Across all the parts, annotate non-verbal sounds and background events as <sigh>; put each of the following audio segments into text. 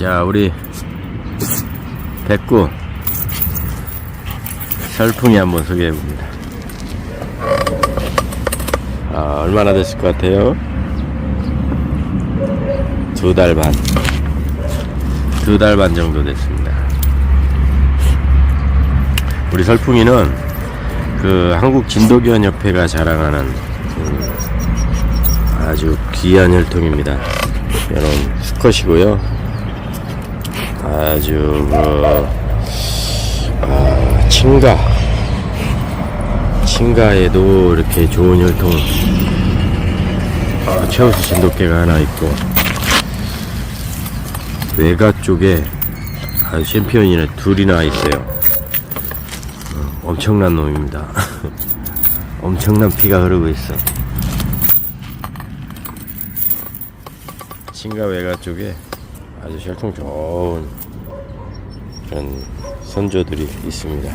자, 우리 백구 설풍이 한번 소개해 봅니다. 아, 얼마나 됐을 것 같아요? 두 달 반. 두 달 반 정도 됐습니다. 우리 설풍이는 그 한국 진도견 협회가 자랑하는 음, 아주 귀한 혈통입니다. 이런 수컷이고요. 아주 그 아, 친가 친가에도 이렇게 좋은 혈통 아, 최우수 진돗개가 하나 있고 외가 쪽에 아주 챔피언이 둘이나 있어요. 어, 엄청난 놈입니다. <laughs> 엄청난 피가 흐르고 있어. 친가 외가 쪽에 아주 혈통 좋은 그런 선조들이 있습니다.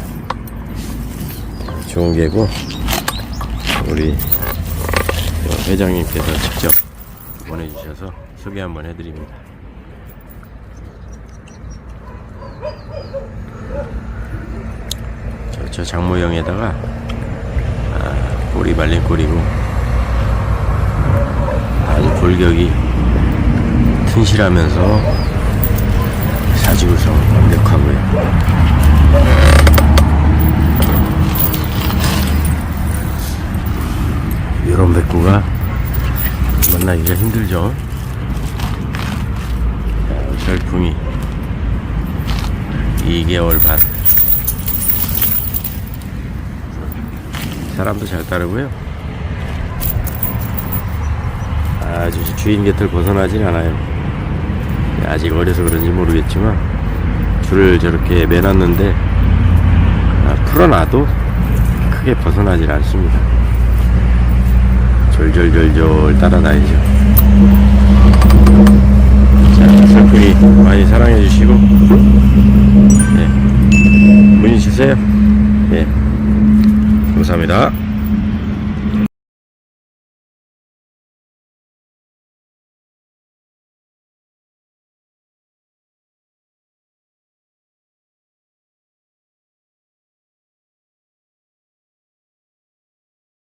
좋은 개고 우리 회장님께서 직접 보내주셔서 소개 한번 해드립니다. 저, 저 장모형에다가 아, 꼬리 말린 꼬리고 아주 골격이 튼실하면서 사지구성 완벽하고요. 이런 백구가 만나기가 힘들죠. 자, 철풍이 2개월 반. 사람도 잘 따르고요. 아주 주인 곁을 벗어나진 않아요. 아직 어려서 그런지 모르겠지만 줄을 저렇게 매놨는데 아, 풀어놔도 크게 벗어나질 않습니다. 졸졸졸졸 따라다니죠.